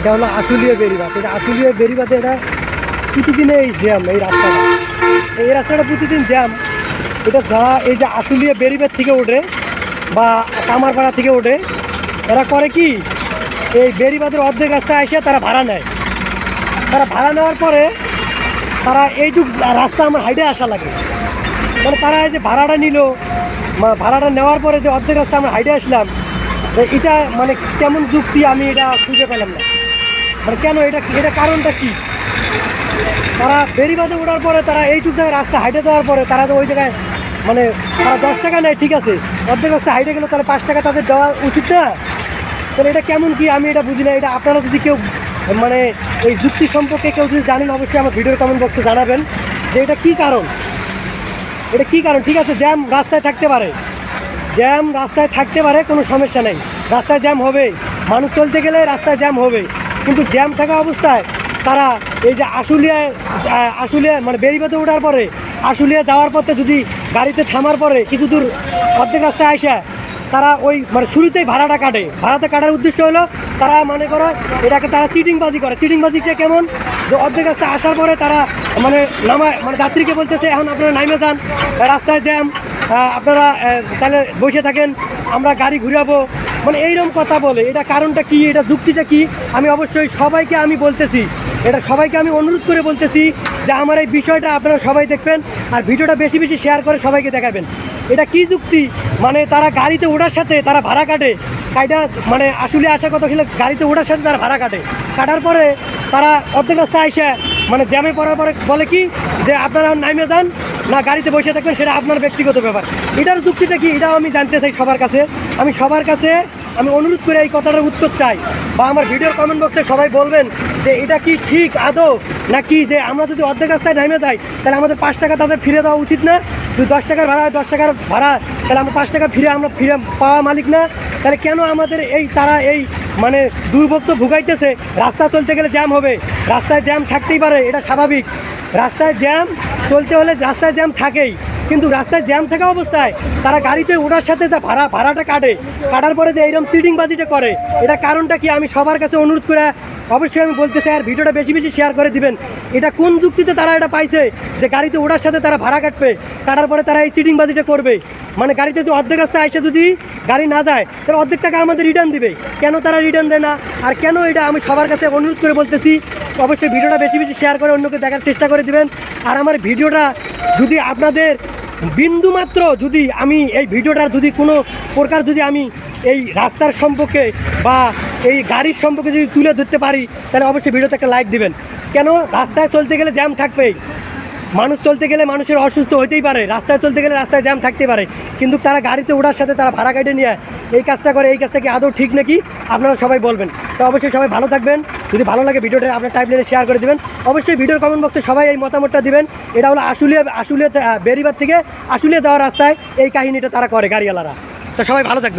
এটা হলো আশুলিয়া বেরিবাদ এটা আশুলিয়া বেরিবাদে এটা প্রতিদিনে এই জ্যাম, এই রাস্তাটা। এই রাস্তাটা প্রতিদিন জ্যাম। এটা যারা এই যে আশুলিয়া বেরিবাদ থেকে ওঠে বা কামারপাড়া থেকে ওঠে, এরা করে কি? এই বেরিবাদের অর্ধেক রাস্তায় এসে তারা ভাড়া নেয়। তারা ভাড়া নেওয়ার পরে তারা এইটুক রাস্তা আমার হাইডে আসা লাগে। মানে তারা এই যে ভাড়াটা নিল ভাড়াটা নেওয়ার পরে যে অর্ধেক রাস্তা আমরা হাইডে আসলাম এটা মানে কেমন যুক্তি আমি এটা খুঁজে পেলাম না। মানে কেন এটা এটা কারণটা কি? তারা বেরিবাদে ওঠার পরে তারা এইটুক জায়গায় রাস্তা হাইটে যাওয়ার পরে তারা তো ওই জায়গায় মানে তারা দশ টাকা নেয়, ঠিক আছে। অর্ধেক রাস্তা হাইটে গেলে তাহলে পাঁচ টাকা তাদের দেওয়া উচিত না? তাহলে এটা কেমন কি আমি এটা বুঝি না। এটা আপনারা যদি কেউ মানে এই যুক্তি সম্পর্কে কেউ যদি জানেন, অবশ্যই আমার ভিডিওর কমেন্ট বক্সে জানাবেন যে এটা কি কারণ। এটা কি কারণ? ঠিক আছে, জ্যাম রাস্তায় থাকতে পারে। জ্যাম রাস্তায় থাকতে পারে, কোনো সমস্যা নেই। রাস্তায় জ্যাম হবে, মানুষ চলতে গেলে রাস্তায় জ্যাম হবে। কিন্তু জ্যাম থাকা অবস্থায় তারা এই যে আশুলিয়ায় আশুলিয়া মানে বেরিবাতে ওঠার পরে, আশুলিয়া যাওয়ার পথে যদি গাড়িতে থামার পরে কিছু দূর অর্ধেক রাস্তায় আসে তারা ওই মানে শুরুতেই ভাড়াটা কাটে। ভাড়াটা কাটার উদ্দেশ্য হলো, তারা মনে করো এটাকে তারা চিটিংবাজি করে। চিটিংবাজিটা কেমন? যে অর্ধেক রাস্তায় আসার পরে তারা মানে নামায় মানে যাত্রীকে বলতেছে, এখন আপনারা নামে যান, রাস্তায় জ্যাম আপনারা তাহলে বসে থাকেন, আমরা গাড়ি ঘুরাবো। মানে এইরকম কথা বলে, এটা কারণটা কি, এটা যুক্তিটা কি? আমি অবশ্যই সবাইকে আমি বলতেছি, এটা সবাইকে আমি অনুরোধ করে বলতেছি যে আমার এই বিষয়টা আপনারা সবাই দেখবেন আর ভিডিওটা বেশি বেশি শেয়ার করে সবাইকে দেখাবেন। এটা কি যুক্তি? মানে তারা গাড়িতে ওঠার সাথে তারা ভাড়া কাটে। কাইটা মানে আসলে আসার কথা ছিল গাড়িতে ওঠার সাথে তারা ভাড়া কাটে। কাটার পরে তারা অর্ধেক রাস্তায় এসে মানে জ্যামে পড়ার পরে বলে কি, যে আপনারা নামে যান না, গাড়িতে বসে থাকবেন সেটা আপনার ব্যক্তিগত ব্যাপার। এটার যুক্তিটা কি? এটাও আমি জানতে চাই সবার কাছে। আমি সবার কাছে আমি অনুরোধ করে এই কথাটার উত্তর চাই। বা আমার ভিডিওর কমেন্ট বক্সে সবাই বলবেন যে, এটা কি ঠিক আদৌ? নাকি যে আমরা যদি অর্ধেক রাস্তায় নামে যাই, তাহলে আমাদের পাঁচ টাকা তাদের ফিরে দেওয়া উচিত না? যদি দশ টাকার ভাড়া হয়, দশ টাকার ভাড়া, তাহলে আমরা পাঁচ টাকা ফিরে আমরা ফিরে পাওয়া মালিক না? তাহলে কেন আমাদের এই তারা এই মানে দুর্ভোগ তো ভুগাইতেছে? রাস্তা চলতে গেলে জ্যাম হবে। রাস্তায় জ্যাম থাকতেই পারে, এটা স্বাভাবিক। রাস্তায় জ্যাম, চলতে হলে রাস্তায় জ্যাম থাকেই। কিন্তু রাস্তায় জ্যাম থাকা অবস্থায় তারা গাড়িতে ওঠার সাথে তা ভাড়া, ভাড়াটা কাটে। কাটার পরে যে এইরকম চিটিংবাজিটা করে, এটা কারণটা কি? আমি সবার কাছে অনুরোধ করে অবশ্যই আমি বলতে চাই, আর ভিডিওটা বেশি বেশি শেয়ার করে দিবেন। এটা কোন যুক্তিতে তারা এটা পাইছে যে গাড়িতে ওঠার সাথে তারা ভাড়া কাটবে? কাটার পরে তারা এই চিটিংবাজিটা করবে। মানে গাড়িতে যদি অর্ধেক রাস্তায় এসে যদি গাড়ি না যায়, তাহলে অর্ধেক টাকা আমাদের রিটার্ন দিবে। কেন তারা রিটার্ন দেয় না? আর কেন এটা আমি সবার কাছে অনুরোধ করে বলতেছি অবশ্যই ভিডিওটা বেশি বেশি শেয়ার করে অন্যকে দেখার চেষ্টা করে দিবেন। আর আমার ভিডিওটা যদি আপনাদের বিন্দু মাত্র যদি আমি এই ভিডিওটার যদি কোনো প্রকার যদি আমি এই রাস্তার সম্পর্কে বা এই গাড়ির সম্পর্কে যদি তুলে ধরতে পারি, তাহলে অবশ্যই ভিডিওতে একটা লাইক দিবেন। কেন? রাস্তায় চলতে গেলে জ্যাম থাকবেই। মানুষ চলতে গেলে মানুষের অসুস্থ হতেই পারে। রাস্তায় চলতে গেলে রাস্তায় জ্যাম থাকতে পারে। কিন্তু তারা গাড়িতে ওঠার সাথে তারা ভাড়া কাটে নিয়ে এই কাজটা করে, এই কাজটা কি আদৌ ঠিক নাকি? আপনারা সবাই বলবেন। তো অবশ্যই সবাই ভালো থাকবেন। যদি ভালো লাগে ভিডিওটা আপনার টাইমলাইনে শেয়ার করে দেবেন। অবশ্যই ভিডিওর কমেন্ট বক্সে সবাই এই মতামতটা দিবেন। এটা হলো আশুলিয়া আশুলিয়া বেরিবার থেকে আশুলিয়া যাওয়ার রাস্তায় এই কাহিনীটা তারা করে গাড়িওয়ালারা। তো সবাই ভালো থাকবেন।